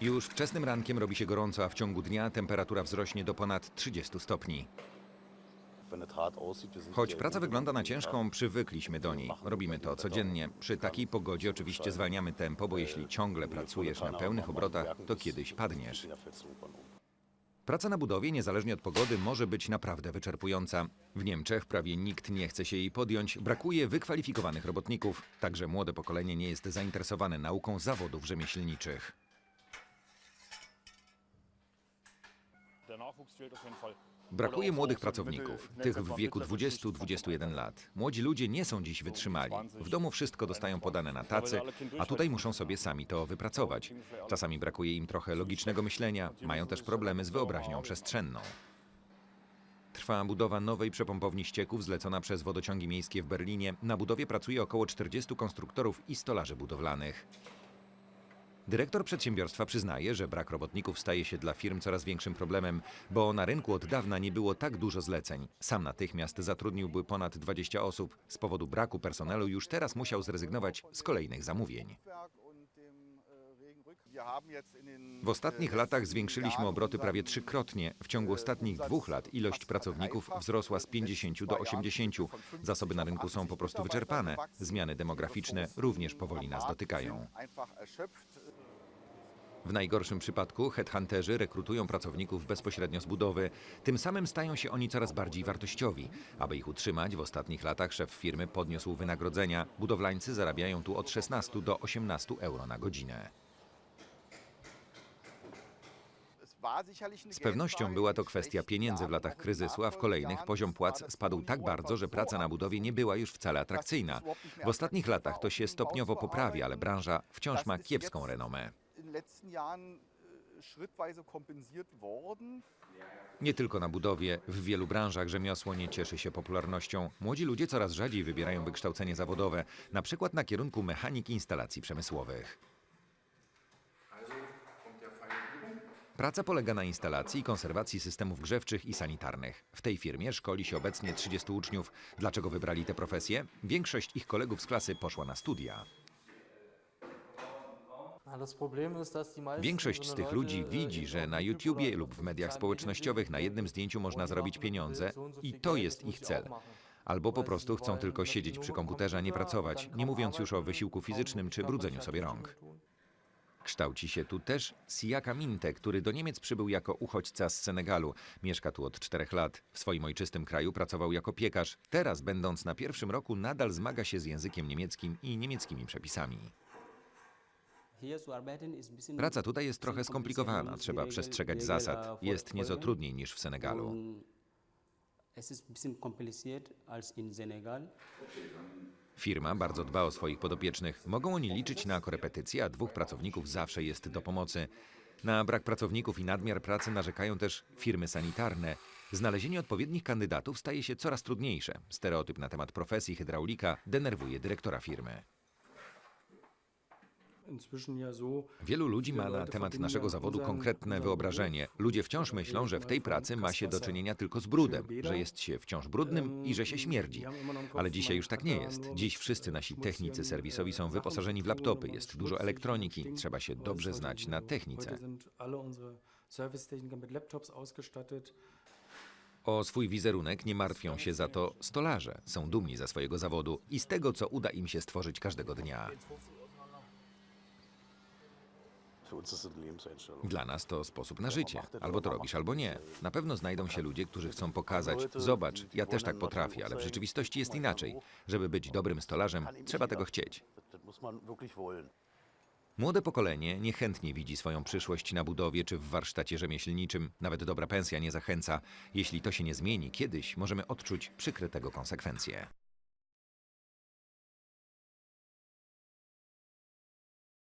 Już wczesnym rankiem robi się gorąco, a w ciągu dnia temperatura wzrośnie do ponad 30 stopni. Choć praca wygląda na ciężką, przywykliśmy do niej. Robimy to codziennie. Przy takiej pogodzie oczywiście zwalniamy tempo, bo jeśli ciągle pracujesz na pełnych obrotach, to kiedyś padniesz. Praca na budowie, niezależnie od pogody, może być naprawdę wyczerpująca. W Niemczech prawie nikt nie chce się jej podjąć, brakuje wykwalifikowanych robotników. Także młode pokolenie nie jest zainteresowane nauką zawodów rzemieślniczych. Brakuje młodych pracowników, tych w wieku 20-21 lat. Młodzi ludzie nie są dziś wytrzymali. W domu wszystko dostają podane na tacy, a tutaj muszą sobie sami to wypracować. Czasami brakuje im trochę logicznego myślenia, mają też problemy z wyobraźnią przestrzenną. Trwa budowa nowej przepompowni ścieków zlecona przez wodociągi miejskie w Berlinie. Na budowie pracuje około 40 konstruktorów i stolarzy budowlanych. Dyrektor przedsiębiorstwa przyznaje, że brak robotników staje się dla firm coraz większym problemem, bo na rynku od dawna nie było tak dużo zleceń. Sam natychmiast zatrudniłby ponad 20 osób. Z powodu braku personelu już teraz musiał zrezygnować z kolejnych zamówień. W ostatnich latach zwiększyliśmy obroty prawie trzykrotnie. W ciągu ostatnich dwóch lat ilość pracowników wzrosła z 50 do 80. Zasoby na rynku są po prostu wyczerpane. Zmiany demograficzne również powoli nas dotykają. W najgorszym przypadku headhunterzy rekrutują pracowników bezpośrednio z budowy. Tym samym stają się oni coraz bardziej wartościowi. Aby ich utrzymać, w ostatnich latach szef firmy podniósł wynagrodzenia. Budowlańcy zarabiają tu od 16 do 18 euro na godzinę. Z pewnością była to kwestia pieniędzy w latach kryzysu, a w kolejnych poziom płac spadł tak bardzo, że praca na budowie nie była już wcale atrakcyjna. W ostatnich latach to się stopniowo poprawia, ale branża wciąż ma kiepską renomę. Nie tylko na budowie, w wielu branżach rzemiosło nie cieszy się popularnością. Młodzi ludzie coraz rzadziej wybierają wykształcenie zawodowe, na przykład na kierunku mechanik instalacji przemysłowych. Praca polega na instalacji i konserwacji systemów grzewczych i sanitarnych. W tej firmie szkoli się obecnie 30 uczniów. Dlaczego wybrali tę profesję? Większość ich kolegów z klasy poszła na studia. Większość z tych ludzi widzi, że na YouTubie lub w mediach społecznościowych na jednym zdjęciu można zarobić pieniądze i to jest ich cel. Albo po prostu chcą tylko siedzieć przy komputerze, a nie pracować, nie mówiąc już o wysiłku fizycznym czy brudzeniu sobie rąk. Kształci się tu też Siaka Minte, który do Niemiec przybył jako uchodźca z Senegalu. Mieszka tu od czterech lat. W swoim ojczystym kraju pracował jako piekarz. Teraz, będąc na pierwszym roku, nadal zmaga się z językiem niemieckim i niemieckimi przepisami. Praca tutaj jest trochę skomplikowana. Trzeba przestrzegać zasad. Jest nieco trudniej niż w Senegalu. Es ist ein bisschen kompliziert als in Senegal. Firma bardzo dba o swoich podopiecznych. Mogą oni liczyć na korepetycje, a dwóch pracowników zawsze jest do pomocy. Na brak pracowników i nadmiar pracy narzekają też firmy sanitarne. Znalezienie odpowiednich kandydatów staje się coraz trudniejsze. Stereotyp na temat profesji hydraulika denerwuje dyrektora firmy. Wielu ludzi ma na temat naszego zawodu konkretne wyobrażenie. Ludzie wciąż myślą, że w tej pracy ma się do czynienia tylko z brudem, że jest się wciąż brudnym i że się śmierdzi. Ale dzisiaj już tak nie jest. Dziś wszyscy nasi technicy serwisowi są wyposażeni w laptopy, jest dużo elektroniki, trzeba się dobrze znać na technice. O swój wizerunek nie martwią się za to stolarze. Są dumni ze swojego zawodu i z tego, co uda im się stworzyć każdego dnia. Dla nas to sposób na życie. Albo to robisz, albo nie. Na pewno znajdą się ludzie, którzy chcą pokazać, zobacz, ja też tak potrafię, ale w rzeczywistości jest inaczej. Żeby być dobrym stolarzem, trzeba tego chcieć. Młode pokolenie niechętnie widzi swoją przyszłość na budowie czy w warsztacie rzemieślniczym. Nawet dobra pensja nie zachęca. Jeśli to się nie zmieni, kiedyś możemy odczuć przykre tego konsekwencje.